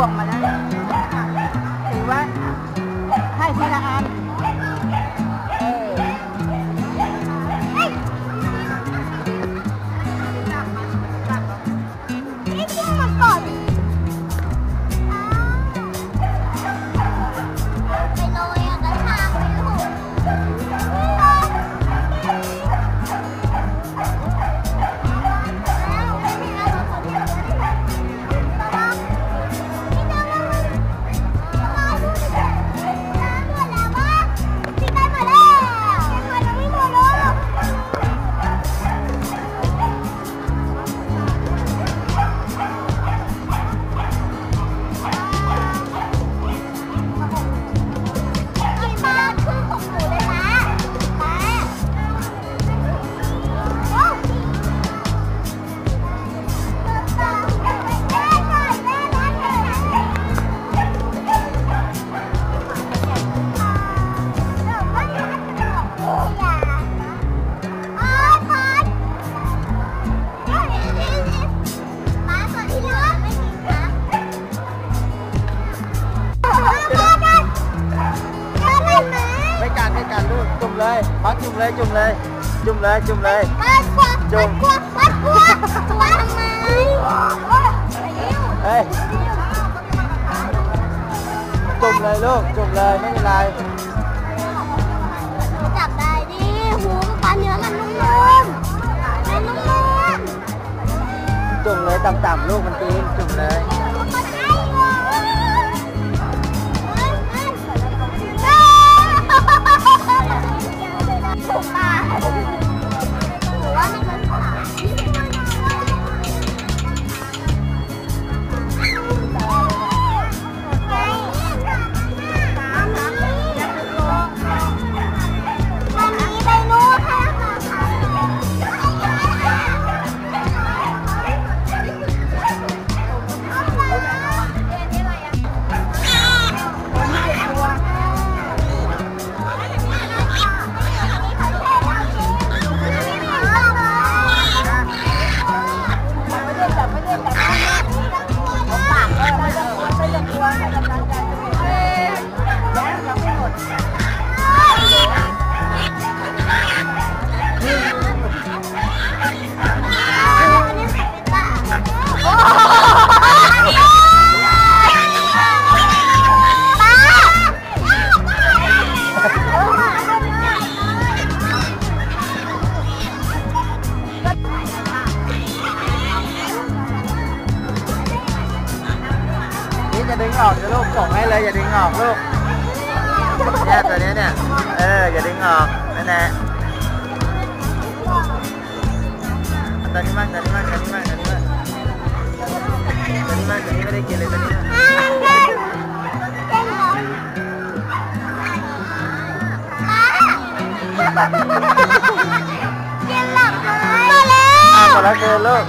วงมาแล้ lên bắt chung lên chung lên chung lên chung lên. Bắt qua bắt qua bắt qua. Bắt mày chung lên luôn chung lên mấy cái này. Chặt đây đi huống quá nhớ mà nung luôn mình nung. Chung lên tầm tầm luôn mình tìm chung lên. ออกลูกส่งให้เลยอย่าดึงออกลูกเนี่ยตัวเนี้ยเนี่ยเอออย่าดึงออกนั่นแหละเอาตัวนี้มากตัวนี้มากตัวนี้มากตัวนี้มากตัวนี้มากตัวนี้ไม่ได้กินเลยตัวนี้มากกินหลับไหมมาแล้วอ้าวหมดแล้วเกินลูก